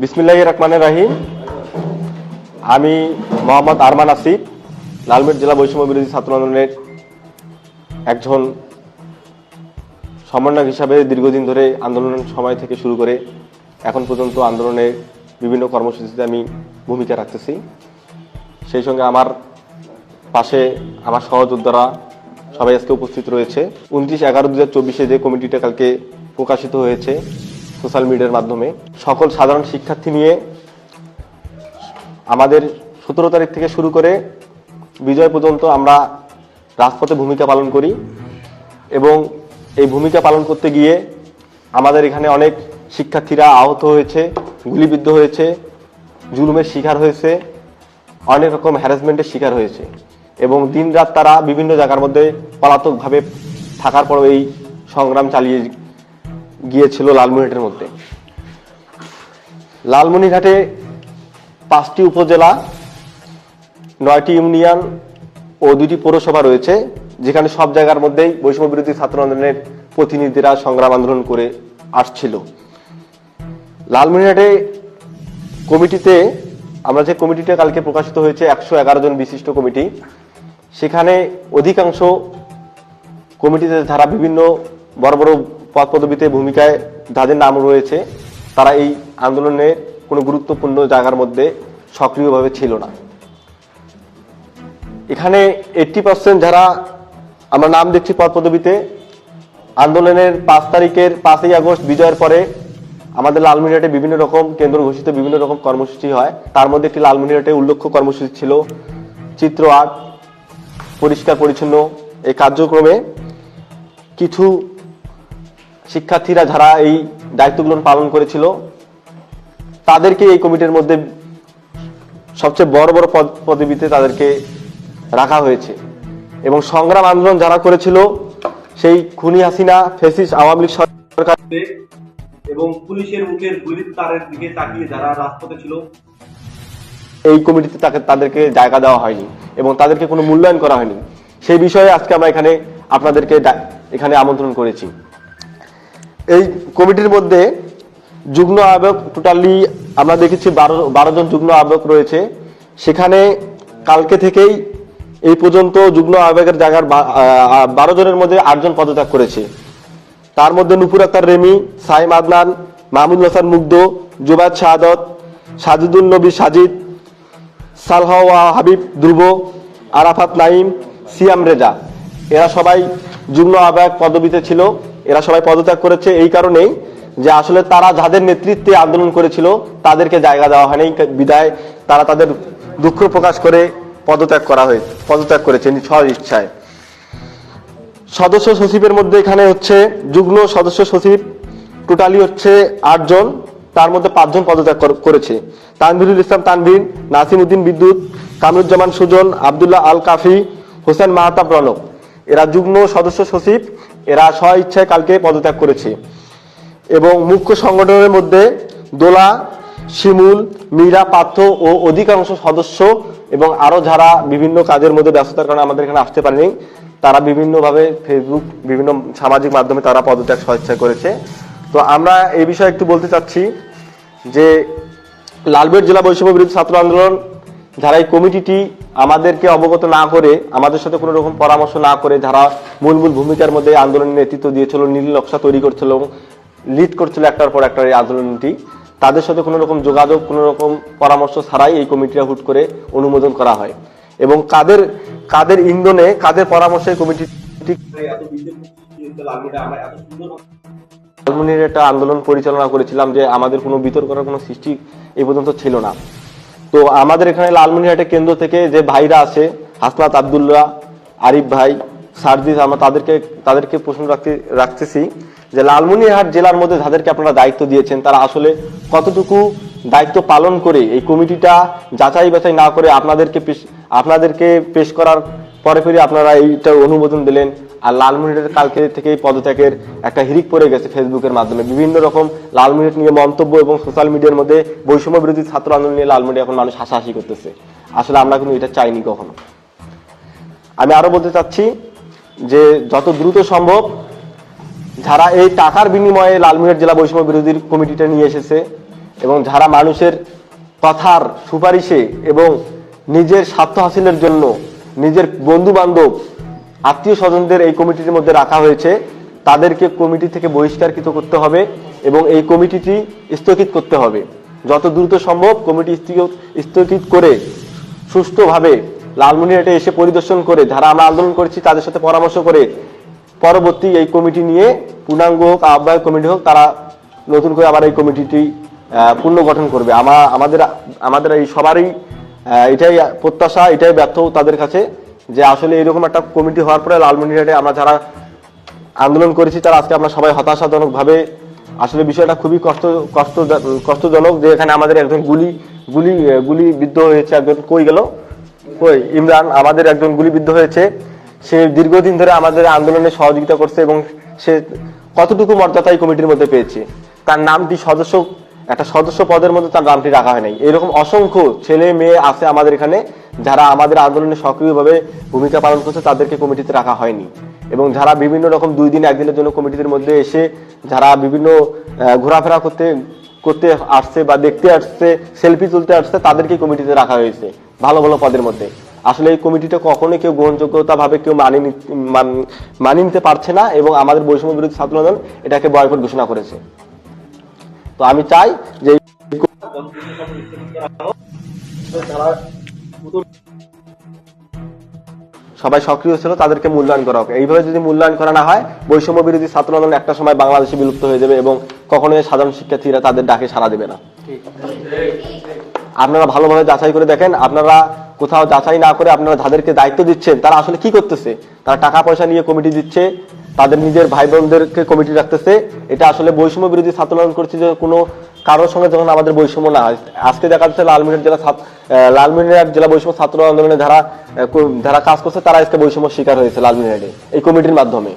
বিসমিল্লাহ রহমানের রাহিম। আমি মোহাম্মদ আরমান আসিফ লালমেট জেলা বৈষম্য বিরোধী ছাত্র আন্দোলনের একজন সমন্বয়ক হিসাবে দীর্ঘদিন ধরে আন্দোলনের সময় থেকে শুরু করে এখন পর্যন্ত আন্দোলনের বিভিন্ন কর্মসূচিতে আমি ভূমিকা রাখতেছি। সেই সঙ্গে আমার পাশে আমার সহযোদ্ধারা সবাই আজকে উপস্থিত রয়েছে। উনত্রিশ এগারো দু হাজার চব্বিশে যে কমিটিটা কালকে প্রকাশিত হয়েছে সোশ্যাল মিডিয়ার মাধ্যমে সকল সাধারণ শিক্ষার্থী নিয়ে আমাদের সতেরো তারিখ থেকে শুরু করে বিজয় পর্যন্ত আমরা রাজপথে ভূমিকা পালন করি এবং এই ভূমিকা পালন করতে গিয়ে আমাদের এখানে অনেক শিক্ষার্থীরা আহত হয়েছে, গুলিবিদ্ধ হয়েছে, জুলুমের শিকার হয়েছে, অনেক রকম হ্যারাসমেন্টের শিকার হয়েছে এবং দিনরাত তারা বিভিন্ন জায়গার মধ্যে পলাতকভাবে থাকার পর এই সংগ্রাম চালিয়ে গিয়েছিল লালমনিরহাটের মধ্যে। লালমনিরহাটে পাঁচটি উপজেলা, নয়টি ইউনিয়ন ও দুটি পৌরসভা রয়েছে, যেখানে সব জায়গার মধ্যেই বৈষম্য বিরোধী ছাত্র আন্দোলনের প্রতিনিধিরা সংগ্রাম আন্দোলন করে আসছিল। লালমনিরহাটে কমিটিতে, আমরা যে কমিটিটা কালকে প্রকাশিত হয়েছে, একশো এগারো জন বিশিষ্ট কমিটি, সেখানে অধিকাংশ কমিটিতে যারা বিভিন্ন বড় বড় পদ পদবিতে ভূমিকায় যাদের নাম রয়েছে, তারা এই আন্দোলনের কোনো গুরুত্বপূর্ণ জায়গার মধ্যে সক্রিয়ভাবে ছিল না। এখানে এইটটি পার্সেন্ট যারা আমরা নাম দেখছি পদ পদবিতে, আন্দোলনের পাঁচ তারিখের পাঁচই আগস্ট বিজয়ের পরে আমাদের লালমিনহাটে বিভিন্ন রকম কেন্দ্র ঘোষিত, বিভিন্ন রকম কর্মসূচি হয়। তার মধ্যে একটি লালমিনহাটে উল্লেখ্য কর্মসূচি ছিল, চিত্র আর্ট, পরিষ্কার পরিচ্ছন্ন এই কার্যক্রমে কিছু শিক্ষার্থীরা যারা এই দায়িত্বগুলো পালন করেছিল, তাদেরকে এই কমিটির মধ্যে সবচেয়ে বড় বড় পদ পদবিতে তাদেরকে রাখা হয়েছে। এবং সংগ্রাম আন্দোলন যারা করেছিল, সেই খুনি হাসিনা, ফেসিস আওয়ামী লীগ সরকার এবং পুলিশের মুখের গুলির তারের দিকে তাকিয়ে যারা রাজপথে ছিল, এই কমিটিতে তাকে তাদেরকে জায়গা দেওয়া হয়নি এবং তাদেরকে কোনো মূল্যায়ন করা হয়নি। সেই বিষয়ে আজকে আমরা এখানে আপনাদেরকে এখানে আমন্ত্রণ করেছি। এই কমিটির মধ্যে যুগ্ম আহ্বায়ক টোটালি আমরা দেখেছি বারো বারো জন যুগ্ম আহ্বায়ক রয়েছে। সেখানে কালকে থেকেই এই পর্যন্ত যুগ্ম আহ্বায়কের জায়গার বারো জনের মধ্যে আটজন পদত্যাগ করেছে। তার মধ্যে নুপুর আক্তার রেমি, সাইম আদনান মাহমুদ হাসান মুগ্ধ জুবাদ শাহাদত, সাজিদুল নবী সাজিদ সালহা হাবিব ধ্রুব, আরাফাত নাইম সিয়াম রেজা। এরা সবাই যুগ্ম আহ্বায়ক পদবিতে ছিল। এরা সবাই পদত্যাগ করেছে এই কারণেই যে আসলে তারা যাদের নেতৃত্বে আন্দোলন করেছিল, তাদেরকে জায়গা দেওয়া হয়নি। বিদায় তারা তাদের দুঃখ প্রকাশ করে পদত্যাগ করা হয়েছে পদত্যাগ করেছে স্ব ইচ্ছায়। সদস্য সচিবের মধ্যে এখানে হচ্ছে যুগ্ম সদস্য সচিব, টোটালি হচ্ছে আটজন তার মধ্যে পাঁচজন পদত্যাগ কর- করেছে। তানভীরুল ইসলাম তানভীর নাসিম উদ্দিন বিদ্যুৎ, কামরুজ্জামান সুজন, আবদুল্লাহ আল কাফি হোসেন মাহতাব রনক। এরা যুগ্ম সদস্য সচিব, এরা স্ব ইচ্ছায় কালকে পদত্যাগ করেছে। এবং মুখ্য সংগঠনের মধ্যে দোলা, শিমুল, মীরা পার্থ ও অধিকাংশ সদস্য এবং আরও যারা বিভিন্ন কাজের মধ্যে ব্যস্ততার কারণে আমাদের এখানে আসতে পারেনি, তারা বিভিন্নভাবে ফেসবুক বিভিন্ন সামাজিক মাধ্যমে তারা পদত্যাগ স্বেচ্ছায় করেছে। তো আমরা এই বিষয়ে একটু বলতে চাচ্ছি যে লালবেট জেলা বৈষম্য বিরোধী ছাত্র আন্দোলন যারা এই কমিটিটি আমাদেরকে অবগত না করে, আমাদের সাথে কোনো রকম পরামর্শ না করে, যারা মূল মূল ভূমিকার মধ্যে আন্দোলনের নেতৃত্ব দিয়েছিল, নীল নকশা তৈরি করছিল লিড করছিল একটার পর একটা এই আন্দোলনটি, তাদের সাথে কোনো রকম যোগাযোগ, কোনো রকম পরামর্শ ছাড়াই এই কমিটিটা হুট করে অনুমোদন করা হয়। এবং কাদের কাদের ইন্ধনে, কাদের পরামর্শে কমিটি একটা আন্দোলন পরিচালনা করেছিলাম যে আমাদের কোনো বিতর্কের কোনো সৃষ্টি এই পর্যন্ত ছিল না। তো আমাদের এখানে লালমনিরহাটে কেন্দ্র থেকে যে ভাইরা আছে, হাসনাত আবদুল্লাহ, আরিফ ভাই, সার্জিস, আমরা তাদেরকে তাদেরকে প্রশ্ন রাখতে, রাখতেছি যে লালমনিরহাট জেলার মধ্যে যাদেরকে আপনারা দায়িত্ব দিয়েছেন, তারা আসলে কতটুকু দায়িত্ব পালন করে এই কমিটিটা যাচাই বাছাই না করে আপনাদেরকে আপনাদেরকে পেশ করার পরে ফিরে আপনারা এইটা অনুমোদন দিলেন। আর লালমনিরহাটের কালকে থেকে এই পদত্যাগের একটা হিরিক পড়ে গেছে ফেসবুকের মাধ্যমে। বিভিন্ন রকম লালমনিরহাট নিয়ে মন্তব্য এবং সোশ্যাল মিডিয়ার মধ্যে বৈষম্য বিরোধী ছাত্র আন্দোলন নিয়ে লালমনিরহাট এখন মানুষ হাসাহাসি করতেছে। আসলে আমরা কিন্তু এটা চাইনি কখনো। আমি আরও বলতে চাচ্ছি যে যত দ্রুত সম্ভব যারা এই টাকার বিনিময়ে লালমনিরহাট জেলা বৈষম্য বিরোধী কমিটিটা নিয়ে এসেছে এবং যারা মানুষের কথার সুপারিশে এবং নিজের স্বার্থ হাসিলের জন্য নিজের বন্ধু বান্ধব আত্মীয় স্বজনদের এই কমিটির মধ্যে রাখা হয়েছে। তাদেরকে কমিটি থেকে বহিষ্কারকৃত করতে হবে এবং এই কমিটিটি স্থগিত করতে হবে। যত দ্রুত সম্ভব কমিটি স্থগিত- করে সুষ্ঠুভাবে লালমনিরহাটে এসে পরিদর্শন করে, যারা আমরা আন্দোলন করেছি তাদের সাথে পরামর্শ করে পরবর্তী এই কমিটি নিয়ে পূর্ণাঙ্গ হোক, আহ্বায়ক কমিটি হোক, তারা নতুন করে আবার এই কমিটিটি পুনর্গঠন করবে। আমা, আমাদের আমাদের এই সবারই এটাই প্রত্যাশা, এটাই ব্যর্থ তাদের কাছে যে আসলে এরকম একটা কমিটি হওয়ার পরে লালমনিরহাটে আমরা যারা আন্দোলন করেছি, তারা আজকে আমরা সবাই হতাশাজনক ভাবে আসলে বিষয়টা খুবই কষ্ট কষ্ট, কষ্টজনক যে এখানে আমাদের একজন গুলি গুলি গুলি বিদ্ধ হয়েছে একজন। কই গেল? কই? ইমরান, আমাদের একজন গুলিবিদ্ধ হয়েছে। সে দীর্ঘদিন ধরে আমাদের আন্দোলনে সহযোগিতা করছে এবং সে কতটুকু মর্যাদা এই কমিটির মধ্যে পেয়েছে? তার নামটি সদস্য একটা সদস্য পদের মধ্যে তার নামটি রাখা হয় নাই। এরকম অসংখ্য ছেলে মেয়ে আছে আমাদের এখানে, যারা আমাদের আন্দোলনে সক্রিয়ভাবে ভূমিকা পালন করছে, তাদেরকে কমিটিতে রাখা হয়নি। এবং যারা বিভিন্ন রকম দুই দিন, একদিনের জন্য কমিটির মধ্যে এসে, যারা বিভিন্ন ঘোরাফেরা করতে করতে আসছে বা দেখতে আসছে, সেলফি তুলতে আসছে, তাদেরকে কমিটিতে রাখা হয়েছে, ভালো ভালো পদের মধ্যে। আসলে এই কমিটিটা কখনোই কেউ গ্রহণযোগ্যতা ভাবে কেউ মান- মানিয়ে নিতে পারছে না, এবং আমাদের বৈষম্য বিরোধী ছাত্র আন্দোলন এটাকে বয়কট ঘোষণা করেছে। তো আমি চাই যে সবাই সক্রিয় ছিল, তাদেরকে মূল্যায়ন করা হোক। এইভাবে যদি মূল্যায়ন করা না হয়, বৈষম্য বিরোধী ছাত্র আন্দোলন একটা সময় বাংলাদেশে বিলুপ্ত হয়ে যাবে এবং কখনোই সাধারণ শিক্ষার্থীরা তাদের ডাকে সাড়া দেবে না। আপনারা ভালোভাবে যাচাই করে দেখেন, আপনারা কোথাও যাচাই না করে আপনারা যাদেরকে দায়িত্ব দিচ্ছেন, তারা আসলে কি করতেছে? তারা টাকা পয়সা নিয়ে কমিটি দিচ্ছে তাদের নিজের ভাই বোনদেরকে কমিটি রাখতেছে। এটা আসলে বৈষম্য বিরোধী ছাত্র করছে যে কোনো কারোর সঙ্গে যখন আমাদের বৈষম্য না আজকে দেখা যাচ্ছে লালমিনের জেলা লালমিনহাট জেলা বৈষম্য ছাত্র আন্দোলনে যারা যারা কাজ করছে, তারা আজকে বৈষম্য শিকার হয়েছে লালমিনহাটে এই কমিটির মাধ্যমে।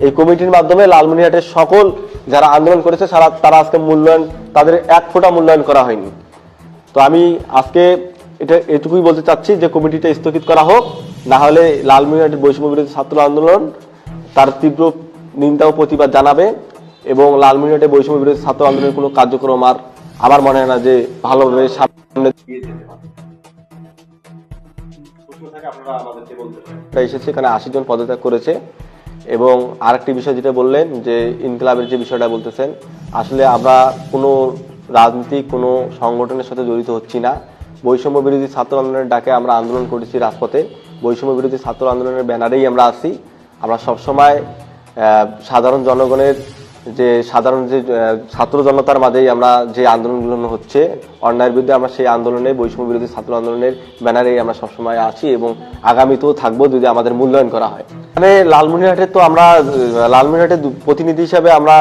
এই কমিটির মাধ্যমে লালমনিরহাটের সকল যারা আন্দোলন করেছে তারা তারা আজকে মূল্যায়ন তাদের এক ফোঁটা মূল্যায়ন করা হয়নি। তো আমি আজকে এটা এটুকুই বলতে চাচ্ছি যে কমিটিটা স্থগিত করা হোক, না হলে লালমিনহাটের বৈষম্য বিরোধী ছাত্র আন্দোলন তার তীব্র নিন্দা ও প্রতিবাদ জানাবে এবং লালমিনহাটে বৈষম্য বিরোধী ছাত্র আন্দোলনের কোনো কার্যক্রম আর আমার মনে হয় না যে ভালোভাবে সামনে এসেছে, এখানে আশি জন পদত্যাগ করেছে এবং আরেকটি বিষয় যেটা বললেন যে ইনকলাবের যে বিষয়টা বলতেছেন, আসলে আমরা কোনো রাজনৈতিক কোনো সংগঠনের সাথে জড়িত হচ্ছি না। বৈষম্য বিরোধী ছাত্র আন্দোলনের ডাকে আমরা আন্দোলন করেছি রাজপথে। বৈষম্য বিরোধী ছাত্র আন্দোলনের ব্যানারেই আমরা আছি। আমরা সবসময় সাধারণ জনগণের যে সাধারণ যে ছাত্র জনতার মাঝেই আমরা যে আন্দোলনগুলো হচ্ছে, অন্যায়ের বিরুদ্ধে আমরা সেই আন্দোলনে বৈষম্য বিরোধী ছাত্র আন্দোলনের ব্যানারেই আমরা সবসময় আছি এবং আগামীতেও থাকব যদি আমাদের মূল্যায়ন করা হয়। মানে লালমনিরহাটে তো আমরা, লালমনিরহাটের প্রতিনিধি হিসাবে আমরা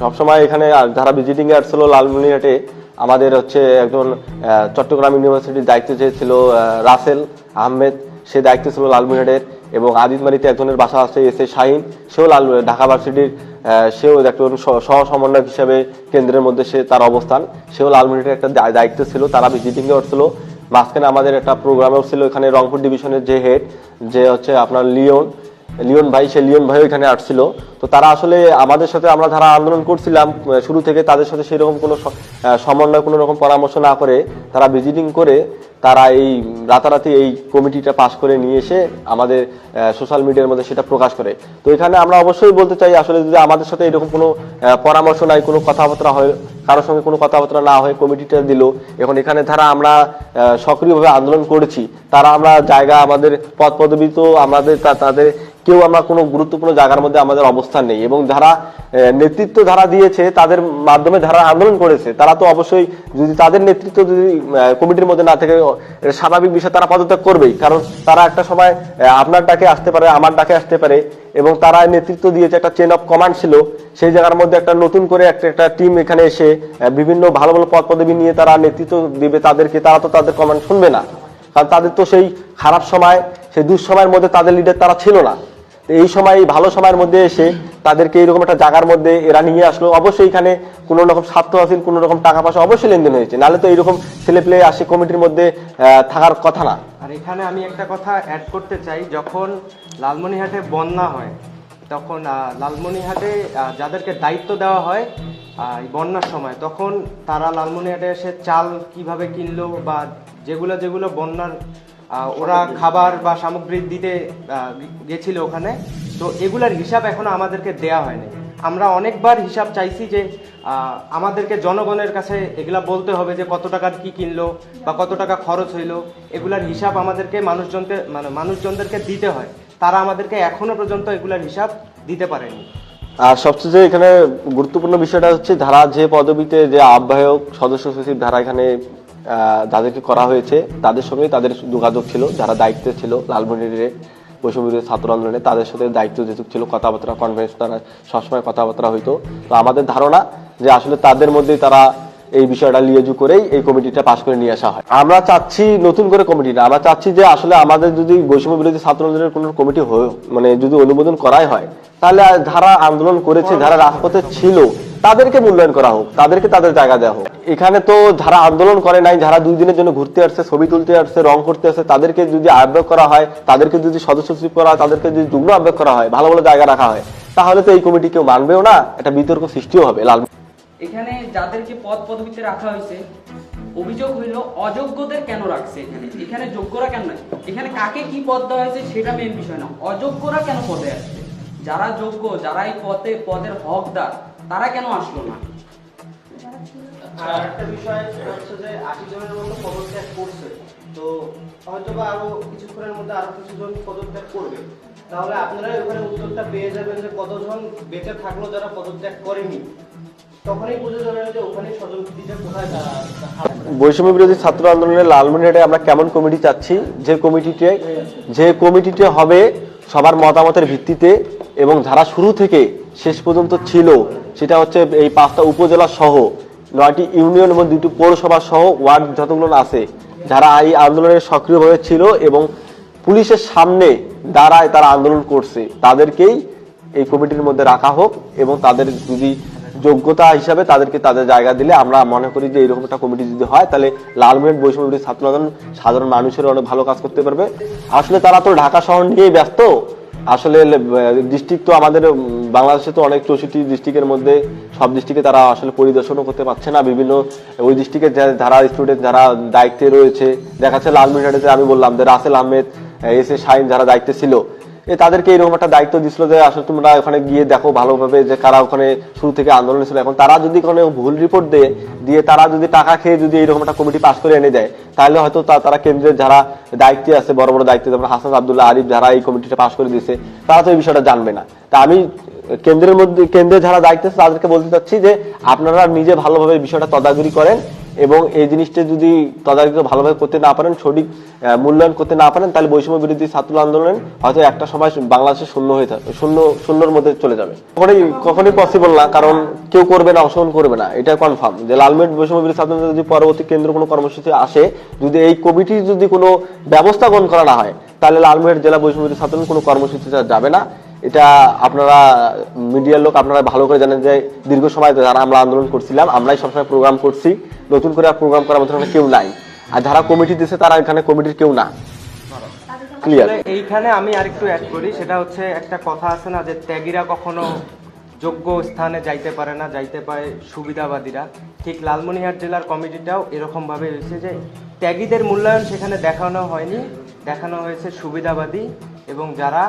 সবসময় এখানে যারা ভিজিটিং আসছিল লালমনিরহাটে, আমাদের হচ্ছে একজন চট্টগ্রাম ইউনিভার্সিটির দায়িত্ব যে ছিল রাসেল আহমেদ, সে দায়িত্ব ছিল লালমনিরহাটের। এবং আদিতমারিতে একজনের বাসা আছে এস এ শাহিন, সেও লাল ঢাকা ভার্সিটির সেও একজন সহ সমন্বয়ক হিসেবে কেন্দ্রের মধ্যে সে তার অবস্থান। সেও লালমনিরহাটের একটা দায়- দায়িত্ব ছিল, তারা ভিজিটিংয়ে আসছিল মাঝখানে আমাদের একটা প্রোগ্রামেও ছিল এখানে রংপুর ডিভিশনের যে হেড যে হচ্ছে আপনার লিওন লিওন ভাই, সে লিওন ভাইও এখানে আসছিল। তো তারা আসলে আমাদের সাথে আমরা যারা আন্দোলন করছিলাম শুরু থেকে তাদের সাথে সেরকম কোনো সমন্বয়, কোনো রকম পরামর্শ না করে তারা ভিজিটিং করে তারা এই রাতারাতি এই কমিটিটা পাশ করে নিয়ে এসে আমাদের সোশ্যাল মিডিয়ার মধ্যে সেটা প্রকাশ করে। তো এখানে আমরা অবশ্যই বলতে চাই, আসলে যদি আমাদের সাথে এরকম কোনো পরামর্শ নাই, কোনো কথাবার্তা হয়, কারোর সঙ্গে কোনো কথাবার্তা না হয়ে, কমিটিটা দিল, এখন এখানে যারা আমরা সক্রিয়ভাবে আন্দোলন করেছি, তারা আমরা জায়গা আমাদের পদ পদবি তো আমাদের তাদের কেউ আমরা কোনো গুরুত্বপূর্ণ জায়গার মধ্যে আমাদের অবস্থান নেই এবং যারা নেতৃত্ব যারা দিয়েছে, তাদের মাধ্যমে যারা আন্দোলন করেছে, তারা তো অবশ্যই যদি তাদের নেতৃত্ব যদি কমিটির মধ্যে না থেকে স্বাভাবিক বিষয়, তারা পদত্যাগ করবেই। কারণ তারা একটা সময় আপনার ডাকে আসতে পারে, আমার ডাকে আসতে পারে, এবং তারা নেতৃত্ব দিয়েছে, একটা চেন অফ কমান্ড ছিল, সেই জায়গার মধ্যে একটা নতুন করে একটা একটা টিম এখানে এসে বিভিন্ন ভালো ভালো পদ পদবি নিয়ে তারা নেতৃত্ব দিবে, তাদেরকে তারা তো তাদের কমান্ড শুনবে না। কারণ তাদের তো সেই খারাপ সময়, সেই দুঃসময়ের মধ্যে তাদের লিডার তারা ছিল না। এই সময় ভালো সময়ের মধ্যে এসে তাদেরকে এইরকম একটা জায়গার মধ্যে এরা নিয়ে আসলো। অবশ্যই এখানে কোনো রকম স্বার্থ হাসিল কোনো রকম টাকা পয়সা অবশ্যই লেনদেন হয়েছে। নাহলে তো এইরকম ছেলে পেলে আসে কমিটির মধ্যে থাকার কথা না। আর এখানে আমি একটা কথা অ্যাড করতে চাই, যখন লালমনিহাটে বন্যা হয়, তখন লালমনিহাটে যাদেরকে দায়িত্ব দেওয়া হয় এই বন্যার সময়, তখন তারা লালমনিহাটে এসে চাল কীভাবে কিনলো বা যেগুলো যেগুলো বন্যার ওরা খাবার বা সামগ্রী দিতে গেছিল ওখানে। তো এগুলার হিসাব এখনও আমাদেরকে দেয়া হয়নি। আমরা অনেকবার হিসাব চাইছি যে আমাদেরকে জনগণের কাছে এগুলা বলতে হবে যে কত টাকার কি কিনলো বা কত টাকা খরচ হইল। এগুলার হিসাব আমাদেরকে মানুষজনকে মানে মানুষজনদেরকে দিতে হয়। তারা আমাদেরকে এখনও পর্যন্ত এগুলার হিসাব দিতে পারেনি। আর সবচেয়ে এখানে গুরুত্বপূর্ণ বিষয়টা হচ্ছে ধারা যে পদবিতে যে আহ্বায়ক সদস্য সচিব ধারা এখানে যাদেরকে করা হয়েছে। তাদের সঙ্গে তাদের যোগাযোগ ছিল, যারা দায়িত্বে ছিল লালমনিরে বৈষম্য বিরোধী ছাত্র আন্দোলনে তাদের সাথে দায়িত্ব যেটুক ছিল, কথাবার্তা কনফারেন্স তারা সবসময় কথাবার্তা হইতো। তো আমাদের ধারণা যে আসলে তাদের মধ্যেই তারা এই বিষয়টা লিয়েজু করেই এই কমিটিটা পাশ করে নিয়ে আসা হয়। আমরা চাচ্ছি নতুন করে কমিটি না, আমরা চাচ্ছি যে আসলে আমাদের যদি বৈষম্য বিরোধী ছাত্র আন্দোলনের কোনো কমিটি মানে যদি অনুমোদন করাই হয় তাহলে যারা আন্দোলন করেছে যারা রাজপথে ছিল তাদেরকে মূল্যায়ন করা হোক তাদেরকে তাদের জায়গা দেওয়া হোক। এখানে তো যারা আন্দোলন করে নাই যারা দুই দিনের জন্য ঘুরতে আসছে ছবি তুলতে আসছে রং করতে আসছে তাদেরকে যদি আহ্বায়ক করা হয় তাদেরকে যদি সদস্য সচিব করা হয় তাদেরকে যদি যুগ্ম আহ্বায়ক করা হয় ভালো ভালো জায়গা রাখা হয় তাহলে তো এই কমিটি কেউ মানবেও না একটা বিতর্ক সৃষ্টিও হবে লাল এখানে যাদেরকে পদ পদবিতে রাখা হয়েছে অভিযোগ হইল অযোগ্যদের কেন রাখছে এখানে? এখানে যোগ্যরা কেন নাই? এখানে কাকে কি পদ দেওয়া হয়েছে সেটা মেন বিষয় না। অযোগ্যরা কেন পদে আসছে? যারা যোগ্য যারা এই পদে পদের হকদার তারা কেন আসলো না? আর একটা বিষয় হচ্ছে যে আশি জনের মতো পদত্যাগ করছে। তো হয়তো বা আরও কিছুক্ষণের মধ্যে আরও কিছু জন পদত্যাগ করবে। তাহলে আপনারা ওখানে উত্তরটা পেয়ে যাবেন যে কতজন বেঁচে থাকল যারা পদত্যাগ করেনি। তখনই বুঝে যাবেন যে ওখানে স্বজনপ্রীতিটা কোথায় দাঁড়া- হারাবে। বৈষম্য বিরোধী ছাত্র আন্দোলনের লালমনিরহাটে আমরা কেমন কমিটি চাচ্ছি? যে কমিটিতে যে কমিটিতে হবে সবার মতামতের ভিত্তিতে এবং যারা শুরু থেকে শেষ পর্যন্ত ছিল, সেটা হচ্ছে এই পাঁচটা উপজেলা সহ, নয়টি ইউনিয়ন এবং দুটি পৌরসভা সহ ওয়ার্ড যতগুলো আছে, যারা এই আন্দোলনে সক্রিয়ভাবে ছিল এবং পুলিশের সামনে দাঁড়ায় তারা আন্দোলন করছে, তাদেরকেই এই কমিটির মধ্যে রাখা হোক এবং তাদের যদি যোগ্যতা হিসাবে তাদেরকে তাদের জায়গা দিলে আমরা মনে করি যে এরকম একটা কমিটি যদি হয়, তাহলে লালমেট বৈষম্য ছাত্র সাধারণ মানুষের অনেক ভালো কাজ করতে পারবে। আসলে তারা তো ঢাকা শহর নিয়েই ব্যস্ত আসলে ডিস্ট্রিক্ট তো আমাদের বাংলাদেশে তো অনেক চৌষট্টি ডিস্ট্রিক্টের মধ্যে সব ডিস্ট্রিক্টে তারা আসলে পরিদর্শনও করতে পারছে না। বিভিন্ন ওই ডিস্ট্রিক্টের যারা স্টুডেন্ট যারা দায়িত্বে রয়েছে, দেখা যাচ্ছে লালমিনহাটে আমি বললাম যে, রাসেল আহমেদ এস এ শাহিন যারা দায়িত্বে ছিল তাদেরকে এরকম একটা দায়িত্ব দিছিল যে, আসলে তোমরা ওখানে গিয়ে দেখো ভালোভাবে যে কারা ওখানে শুরু থেকে আন্দোলন ছিল এখন তারা যদি কোনো ভুল রিপোর্ট দেয়, দিয়ে তারা যদি টাকা খেয়ে যদি এরকম একটা কমিটি পাস করে এনে দেয়, তাহলে হয়তো তারা কেন্দ্রের যারা দায়িত্বে আছে, বড় বড় দায়িত্বে, যেমন হাসান আব্দুল্লাহ আরিফ যারা এই কমিটিটা পাস করে দিয়েছে, তারা তো এই বিষয়টা জানবে না। তা আমি কেন্দ্রের মধ্যে, কেন্দ্রে যারা দায়িত্বে আছে, তাদেরকে বলতে চাচ্ছি যে, আপনারা নিজে ভালোভাবে বিষয়টা তদাগরি করেন এবং এই জিনিসটা যদি তদারকি ভালোভাবে করতে না পারেন, সঠিক মূল্যায়ন করতে না পারেন, তাহলে বৈষম্য বিরোধী ছাত্র আন্দোলন হয়তো একটা সময় বাংলাদেশে শূন্য হয়ে থাকবে শূন্য, শূন্যর মধ্যে চলে যাবে। কখনোই কখনোই পসিবল না, কারণ কেউ করবে না অংশগ্রহণ করবে না, এটা কনফার্ম যে লালমেট বৈষম্য বিরোধী ছাত্র যদি পরবর্তী কেন্দ্র কোনো কর্মসূচি আসে, যদি এই কমিটির যদি কোনো ব্যবস্থা গ্রহণ করা না হয়, তাহলে লালমেট জেলা বৈষম্য বিরোধী ছাত্র কোনো কর্মসূচিতে যাবে না। এটা আপনারা, মিডিয়ার লোক আপনারা ভালো করে জানেন যে দীর্ঘ সময় যারা আমরা আন্দোলন করছিলাম, আমরাই সবসময় প্রোগ্রাম করছি। নতুন করে প্রোগ্রাম করার মতো কেউ নাই। আর যারা কমিটি দিছে, তারা এখানে কমিটির কেউ না। ক্লিয়ার এইখানে আমি আরেকটু অ্যাড করি, সেটা হচ্ছে একটা কথা আছে না, যে ত্যাগীরা কখনো যোগ্য স্থানে যাইতে পারে না, যাইতে পারে সুবিধাবাদীরা। ঠিক লালমনিরহাট জেলার কমিটিটাও এরকম ভাবে হয়েছে যে, ত্যাগীদের মূল্যায়ন সেখানে দেখানো হয়নি, দেখানো হয়েছে সুবিধাবাদী এবং যারা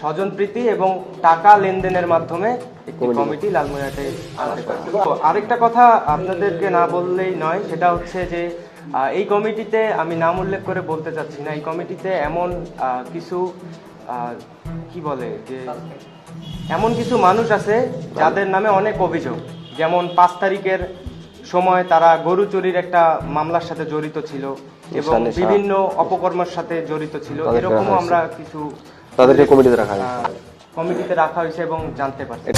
স্বজনপ্রীতি এবং টাকা লেনদেনের মাধ্যমে একটি কমিটি। লালমনিরহাটে আনতে পারে আরেকটা কথা আপনাদেরকে না বললেই নয় সেটা হচ্ছে যে এই কমিটিতে আমি নাম উল্লেখ করে বলতে চাচ্ছি না এই কমিটিতে এমন কিছু কি বলে যে এমন কিছু মানুষ আছে যাদের নামে অনেক অভিযোগ। যেমন পাঁচ তারিখের সময় তারা গরু চুরির একটা মামলার সাথে জড়িত ছিল এবং। বিভিন্ন অপকর্মের সাথে জড়িত ছিল। এরকমও আমরা কিছু তাদেরকে কমিটিতে রাখা হয়েছে। কমিটিতে রাখা হয়েছে এবং জানতে পারছি।